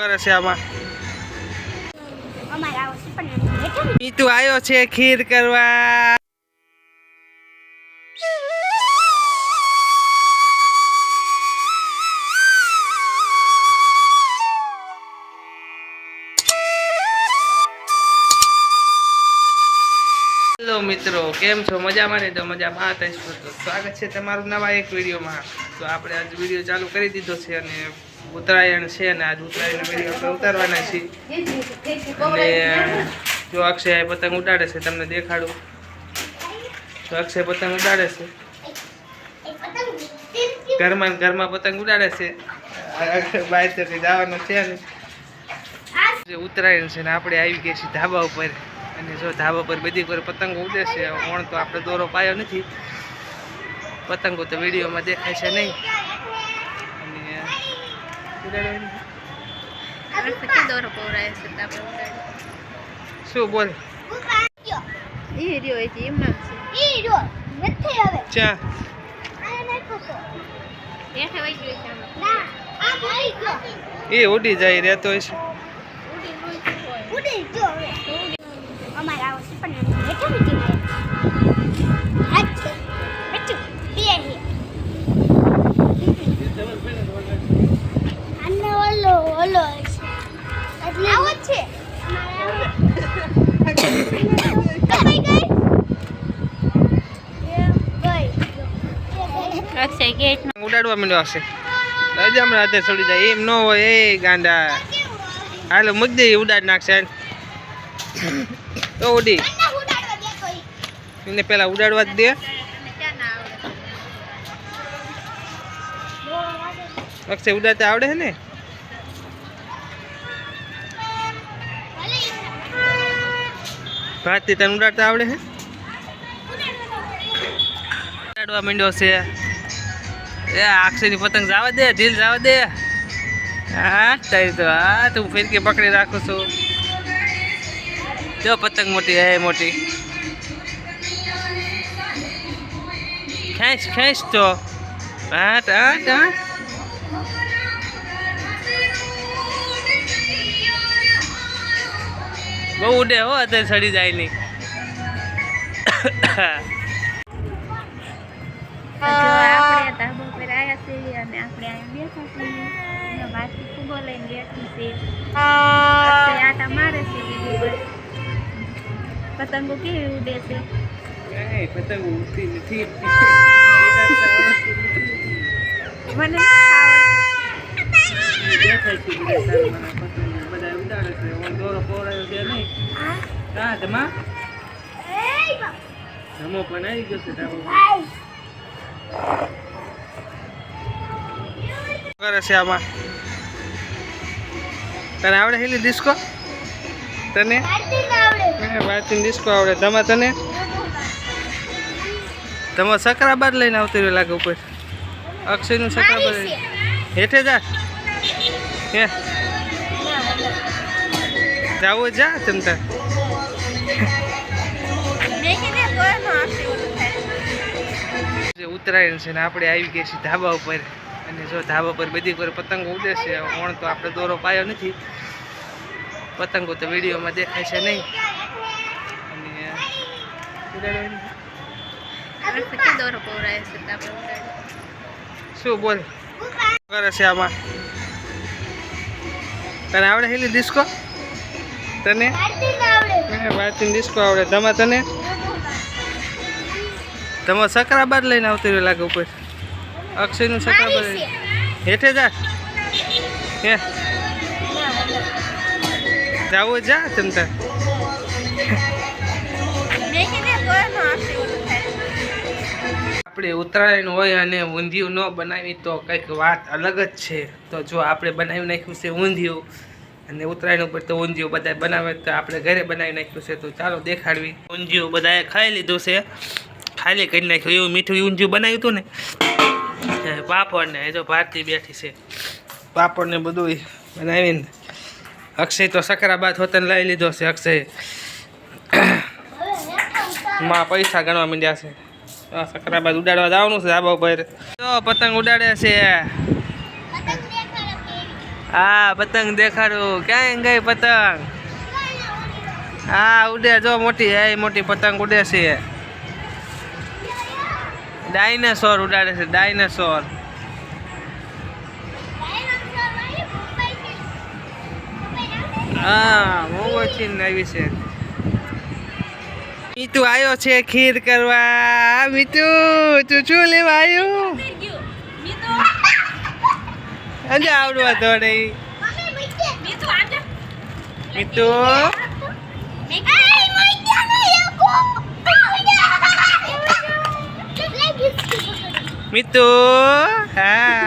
કરે છે આમાં? મીતુ આવ્યો છે ખીર કરવા. હેલો મિત્રો કેમ છો? મજામાં ને? તો મજામાં થઈશું તો સ્વાગત છે તમારું નવા એક વિડીયોમાં. તો આપણે આજ વીડિયો ચાલુ કરી દીધો છે અને ઉત્તરાયણ છે અને આજ ઉત્તરાયણ વીડિયો આપણે ઉતારવાના છીએ. અને જો અક્ષય પતંગ ઉડાડે છે, તમને દેખાડું. તો અક્ષય પતંગ ઉડાડે છે. ઘરમાં ઘરમાં પતંગ ઉડાડે છે. બહાર જતી જવાનું છે ને. જે ઉત્તરાયણ છે ને આપણે આવી ગયા છીએ ધાબા ઉપર. અને જો ધાબા પર બધી પર પતંગો ઉડે છે. ઓણ તો આપણે દોરો પાયો નથી. પતંગો તો વિડીયોમાં દેખાય છે નહીં અને ઉડાડવાની. દોરો પવરાય છે તો આપણે ઉડાડીએ. શું બોલ? એ છે હેઠે છે. ઉડી જાય રહેતો ઉડી હોય. ઉડી હવે. અમારે છે પણ હેઠળ મૂકી દે અક્ષય ગેટ ઉડાડવા માંડ્યો હશે. હમણાં હાથે છોડી જાય. એમ ન હોય, એ ગાંડા. હાલો, મૂક દે ઉડાડ નાખશે. તો ઉડી. એને પેલા ઉડાડવા જ દે. અક્ષય ઉડાડતા આવડે છે ને? ભારતી તને ઉડાડતા આવડે છે ઉડાડવા માંડ્યો છે. એ અક્ષયની પતંગ જવા દે, ઢીલ જવા દે. હા, તારી તો હા તું ફિરકી પકડી રાખું છું. જો પતંગ મોટી હે મોટી. ખેંચ ખેંચ તો. હાટ હાટ બહુ ઉડે હો, અત્યારે સડી જાય નહીં. તો અને આપણે અહીં બેઠા છીએ એનો વાતથી ફૂગો લઈને બેઠી છે અક્ષય આટા મારે છે બીજું બસ પતંગો કેવી ઉડે છે કઈ પતંગ ઉડતી નથી મને આવડતું દેખાય છે બધા સારા મારા પતંગ બધા ઉડાડે છે ઓલો દોરો પહોળાયો છે નહીં હા જમા જમો પણ આવી ગયો છે તારો કરે છે આમાં. તને આવડે હેલી ડિસ્કો તને? ભારતીય ડિસ્કો આવડે. તમે તને? તમે સકરાબાદ લઈને આવતી રહ્યો લાગે ઉપર. અક્ષયનું સકરાબાદ હેઠે જા. હે. જાવું જા તમ તાર. ઉત્તરાયણ છે ને આપણે આવી ગયા છીએ ધાબા ઉપર. અને જો ધાબા પર બધી પર પતંગો ઉડે છે ઓણ તો આપણે દોરો પાયો નથી. પતંગો તો વિડીયોમાં દેખાય છે નહીં. અને. શું બોલ? કરે છે આમાં? તને આવડે હેલી ડિસ્કો તને? વાંચીને ડિસ્કો આવડે. તમે તને? તમે સકરાબાદ લઈને આવતી રહ્યો લાગે ઉપર. અક્ષયનું સકરાબાદ હેઠે જા. હે. જાવું જા તમ તાર. આપણે ઉત્તરાયણ હોય અને ઊંધિયું ન બનાવી તો કંઈક વાત અલગ જ છે. તો જો આપણે બનાવી નાખ્યું છે ઊંધિયું અને ઉત્તરાયણ ઉપર તો ઊંધિયું બધા બનાવે તો આપણે ઘરે બનાવી નાખ્યું છે તો ચાલો દેખાડવી. ઊંધિયું બધાએ ખાઈ લીધું છે. ખાલી કરી નાખ્યું એવું મીઠું ઊંધિયું બનાવ્યું હતું ને. પાપડ ને એ જો ભારતી બેઠી છે. પાપડ ને બધું બનાવીને અક્ષય તો સકરાબાદ હોતન લઈ લીધો છે, અક્ષય. માં પૈસા ગણવા માંડ્યા છે. સકરાબાદ ઉડાડવા જવાનું છે, આબા ઉપર. તો પતંગ ઉડાડે છે. હા, પતંગ દેખાડું. ક્યાંય ગઈ પતંગ? હા, ઉડે, જો મોટી, એ મોટી પતંગ ઉડે છે. ડાયનાસોર ઉડાડે છે ડાયનાસોર હા ઓછી આવી છે. મીતુ આવ્યો છે ખીર કરવા. મીતુ તું શું લેવા આવ્યો? આજે આવડવા દોડે. મીતુ મીતુ હા